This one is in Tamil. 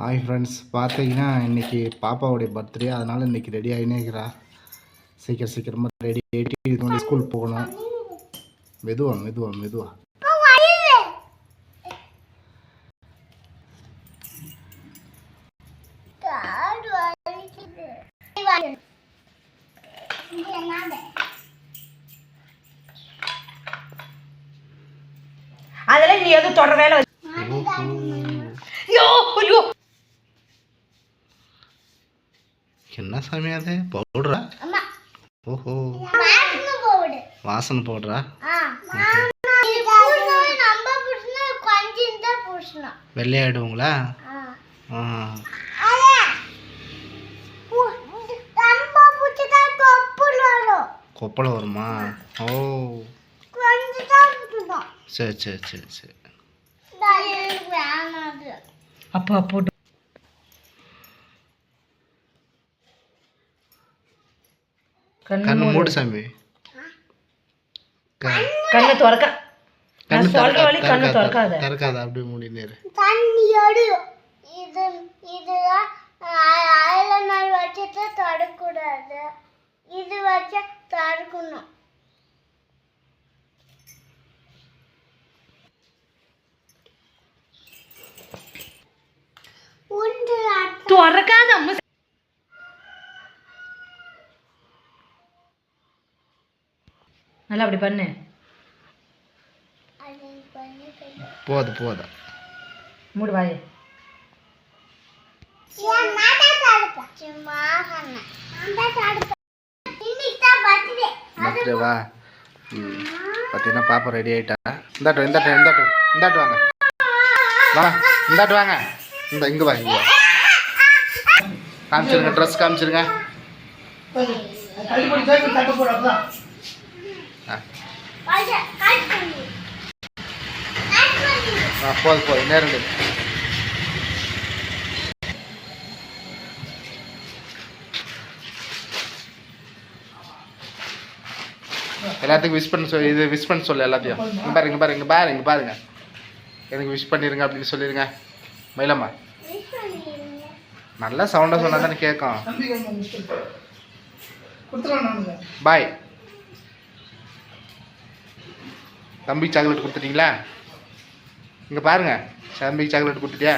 ஹாய் ஃப்ரெண்ட்ஸ் பார்த்தீங்கன்னா இன்றைக்கி பாப்பாவுடைய பர்த்டே அதனால் இன்றைக்கி ரெடி ஆகினே இருக்கிறா. சீக்கிரம் சீக்கிரமாக ரெடி ஆகிட்டு இது மாதிரி ஸ்கூல் போகணும். மெதுவா மெதுவா மெதுவா. அதெல்லாம் நீ எதுவும் தொடர வேலை என்ன சாமி அது? பவுடரா? ஓஹோ. வாசனை பவுடரா. வெள்ளையாயிடுங்களா ஆ. வருமா. ஓ. சரி சரி சரி சரி. அப்பா போட்டு கண்ணு மூடு. சாமி. கண்ணு திறக்க. கண்ணு நான் சொல்ற வழி கண்ணு திறக்காத திறக்காத. அப்படியே மூடி நேரு. தண்ணியோடு இது இதுதான் ஐலனர் வச்சுட்டு தடுக்கூடாது. இது வச்சு தடுக்கணும். ஒன்று திறக்காத நல்லா அப்படி பண்ணு. போது போது. மூடு வாயே. பர்த்டேவா ம். பார்த்தீங்கன்னா பாப்பா ரெடி ஆயிட்டா. இந்தாட்டும் இந்தாட்டும் இந்தாட்டும் இந்தாட்டு வாங்க. வாங்க இந்தாட்டு வாங்க. இந்த இங்கே வா இங்கே வா. காமிச்சிருங்க ட்ரெஸ் காமிச்சிருங்க. போதும் போதும் நேரம் நில்லு. எல்லாத்துக்கும் விஷ் பண்ண சொல்லி இது விஷ் பண்ண சொல்லு எல்லாத்தையும். இங்க பாருங்க இங்க பாருங்க இங்க பாருங்க இங்க பாருங்க. எனக்கு விஷ் பண்ணிருங்க அப்படின்னு சொல்லிருங்க. மயிலம்மா. நல்லா சவுண்டாக சொன்னா தானே கேட்கும் பாய் தம்பி சாக்லேட் கொடுத்துட்டீங்களா? இங்கே பாருங்கள் தம்பிக்கு சாக்லேட் கொடுத்துட்டியா?